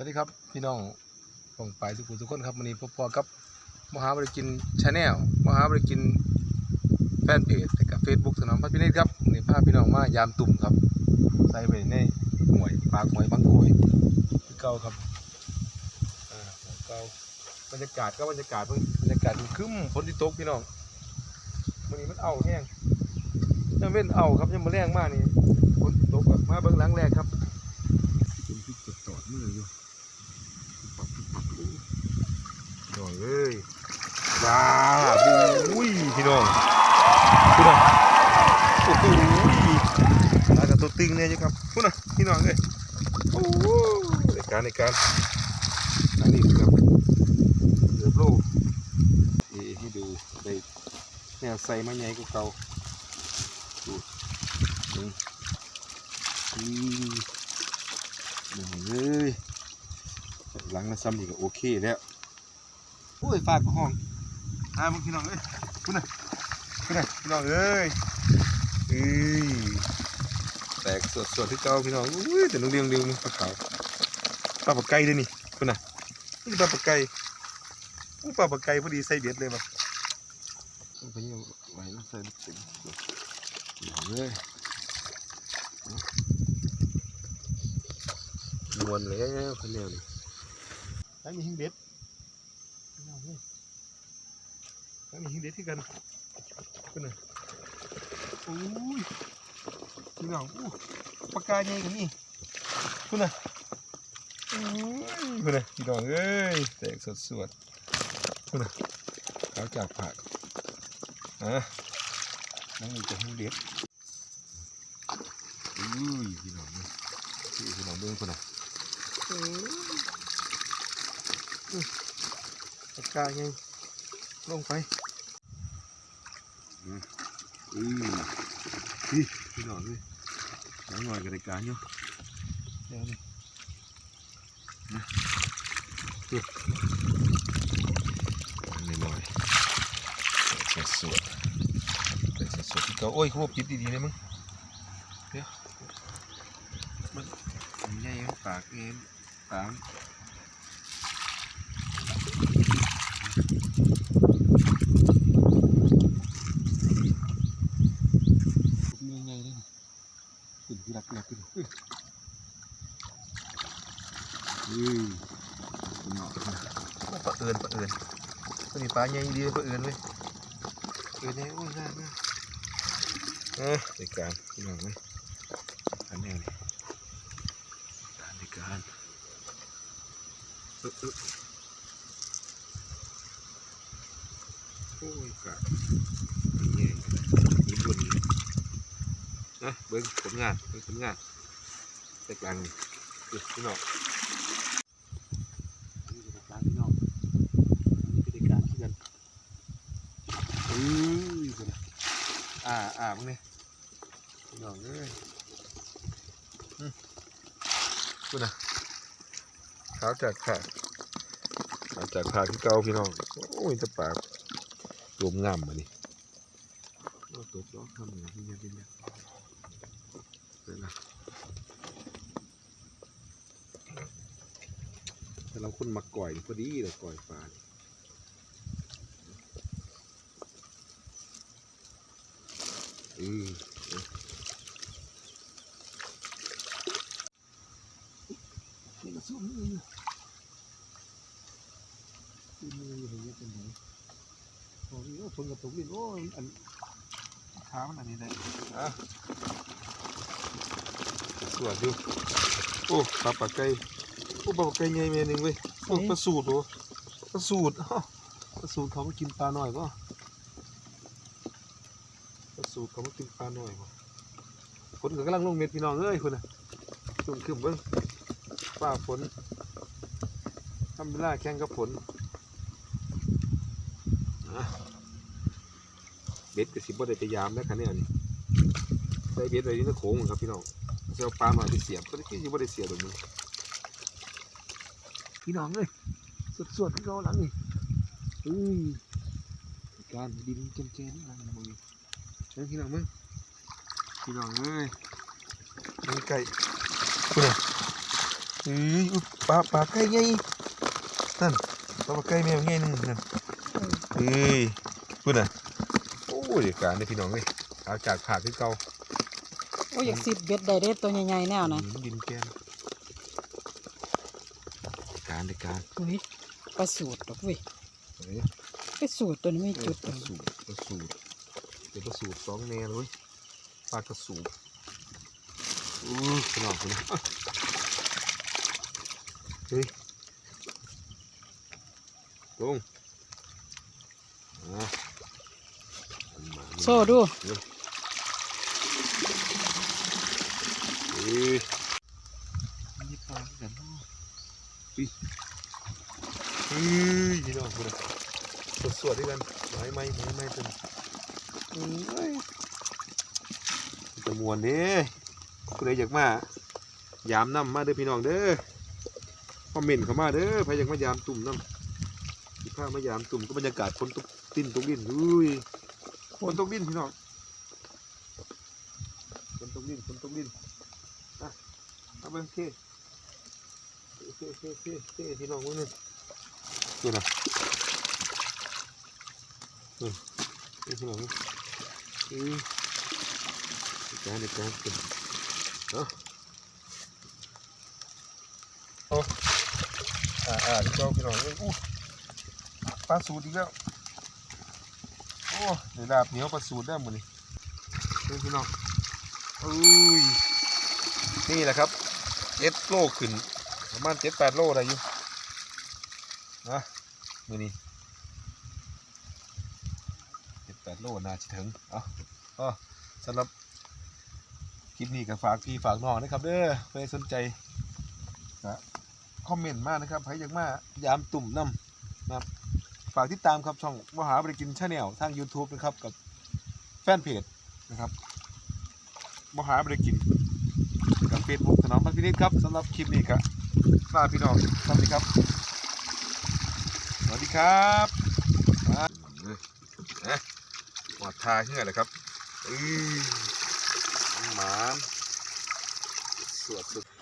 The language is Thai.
วัสดีครับพี่น้องส่งไปทุกคนทุกคนครับวันนี้พบพอกับมหาบริกินชาแนลมหาบริกินแฟนเพจแต่กับเฟซบุ๊กสนามพัฒน์พินิจครับวันนี้พาพี่น้องมายามตุ่มครับ ใส่ไปในหน่วยปากหน่วยบางโกยที่เก่าครับอ่าเก่าบรรยากาศก็บรรยากาศเพิ่งบรรยากาศมันครึ้มฝนที่ตกพี่น้องวันนี้มันเอาแห้งยังเว้นเอาครับยังมาแรงมากนี่ฝนตกมาเบื้องหลังแรกครับเป็นพริกจดจอดมืออยู่ น้องเอ้ยว้าบุ้ยพี่น้องคุณน่ะโอ้โหอากับ ตึงเนี่ยจ้ะครับคุณน่ะพี่น้องเอ้ยโอ้โหในการในการอันนี้ครับเกือบโลเอให้ดูได้แนวใส่มาใหญ่กว่าเก่าดูนี่อืมน้องเอ้ยหลังละซ้ำอีกโอเคแล้วโอ้ยฝากห้องอ่ามึงพี่น้องเอ้ยคุณน่ะคุณน่ะพี่น้องเอ้ยเอ้ย กสดสดที่เก่าพี่น้องอุ้ยแต่น้องเรียงเรียงปลาขาวปลาปลาไก่ด้วยนี่คุณน่ะนี่ปลาปลาไก่อู้ปลาปลาไก่พอดีใส่เบ็ดเลยป่ะไปยังไว้แล้วใส่ลูกศิษย์เอ้ยมวนแล้วคนเดียวนี่แล้วมีหิ้งเบ็ดเอาเว้ยแล้วมีหิ้งเด็ดที่กันคุณน่ะโอ้ย พี่น้องอู้ปากกาใหญ่กันนี่คุณน่ะโอ้ยคุณน่ะพี่น้องเอ้ยแตกสดสวดคุณน่ะขาวจากผักอะนั่งอยู่จะหิงเด็ดอุ้ยพี่น้องเอ้ยพี่น้องเบิ้งคุณน่ะโอ้ยปากกาไงลงไปอืมอือ พี่พี่น้องเลยหลังหน่อยกับรายการอยู่เดี๋ยวนี่นะดูอันนี้หน่อยใส่สดๆใส่สดๆที่เก่าโอ้ยเขาบอกปิดดีๆนะมึงเดี๋ยวมันมันใหญ่ปากเองปาก ขึ้นที่รักแรกขึ้นอือเหมาะปลาเอิญปลาเอิญตัวนี้ปลาใหญ่ดีปลาเอิญเว้ยเอิญเนี่ยโอ้ยน่าน่าเออในการพี่น้องไหมอันนี้นี่การในการเออเออโอ้ยกะนี่ไงญี่ปุ่นนี่ นะเบิ้งผลงานเบิ้งผลงานแตกต่างนี่คือพี่น้องนี่คือแตกต่างพี่น้องนี่คือแตกต่างที่กันอือคุณน่ะอ่าอ่ามึงเนี่ยพี่น้องเอ้ยอืมคุณน่ะขาวจากขาขาวจากขาที่เก่าพี่น้องโอ้ยจะปากรวมงามมาดิ โอ้ตบล้อทำอย่างนี้เป็นยังเลยนะแต่เราคนมาก่อยพอดีเลยก่อยปลาอือเอ้ยนี่ก็สมนี่อยู่ที่มืออยู่เห็นไหมเป็นไงโอ้ยโอ้ฝนกระตุกนี่โอ้อัน ขามันอันนี้ได้อะสวยดูโอ้ปลาปลาไก่โอ้ปลาปลาไก่ใหญ่เมนึงเว้ยโอ้ปลาสูตรโอ้ปลาสูตรอ้าวปลาสูตรเขามากินปลาหน่อยป่ะปลาสูตรเขามากินปลาหน่อยป่ะฝนก็กำลังลงเม็ดพี่น้องเอ้ยคุณน่ะจุ่มขึ้นเบิ้งฟ้าฝนทำเวลาแข่งกับฝนอะเบ็ดกับสิบ่ได้ไปยามแล้วคันนี้นี่ใส่เบ็ดไว้ที่ในโค้งครับพี่น้องจะเอาปลาหน่อยไปเสียบก็ได้ที่จะไม่ได้เสียบตรงนี้พี่น้องเลยสดสดๆที่เขาหลังนี่อุ้ยการดินเจนเจนหลังมือเชิญพี่น้องมึงพี่น้องเอ้ยมันไก่คุณอะเอ้ยอุ๊ยปลาปลาไก่ไงนั่นปลาไก่แมวไงนึงนั่นเอ้ยพูดน่ะโอ้ยเดี๋ยวการเนี่ยพี่น้องเอ้ยเอาจากผากที่เก่าโอ้ยอยากสิบเบ็ดได้เด้ตัวใหญ่ๆแนวนะอืมดินแกนการเดี๋ยวการอุ้ยปลาสูตรดอกเว้ยเอ้ยปลาสูตรตัวนี้ไม่เอจุอดปเลลายสูตรปลาสูตรเป็นปลาสูตรสองแนวเลยปลากระสูบอู้พี่น้องพี่น้องอะเฮ้ยลงอะอันมา โซ่ดูเฮ้ยมีปลากันเนาะอุ้ยเฮ้ยพี่น้องคุณสดสวดๆด้วยกันไม้ไม้ไม้ไม้ตัวนี้เอ้ยตะมวนเด้คุณใดอยากมายามน้ำมาเด้อพี่น้องเด้อคอมเมนต์เข้ามาเด้อใครอยากมายามตุ่มน้ำข้ามายามตุ่มก็บรรยากาศคนตกดินตกดินอุ้ย คนตกดินพี่น้องคนตกดินคนตกดินอะเอาไปโอเคโอเคโอเคโอเคโอเคพี่น้องมึงนี่ดูนะอืมนี่พี่น้องนี่อืมเดี๋ยวการเดี๋ยวการเป็นเนาะโอ้อ่าอ่าพี่น้องพี่น้องเอ้ยอู้ปลาสูตรอีกแล้วโอ้เดี๋ยวดาบเหนียวปลาสูตรได้หมดเฮ้ยพี่น้องอุ้ยนี่แหละครับเจ็ดโลขึ้น ประมาณเจ็ดแปดโลได้อยู่นะมือนี้เจ็ดแปดโลน่าจะถึงเอาก็สำหรับคลิปนี้ก็ฝากพี่ฝากน้องนะครับ เด้อใครสนใจก็คอมเมนต์มากนะครับใครอยากมายามตุ่มน้ำากติดตามครับช่องมหาบริกินชาแนลทาง YouTube นะครับกับแฟนเพจนะครับมหาบริกินกับเฟซบุ๊กถนอมพันพินิจครับสำหรับคลิปนี้ครับลาพี่น้องสวัสดีครับ สวัสดีครับมาเอ๊ะหอดทาขึ้นไงเลยครับอือหมาสวดสุด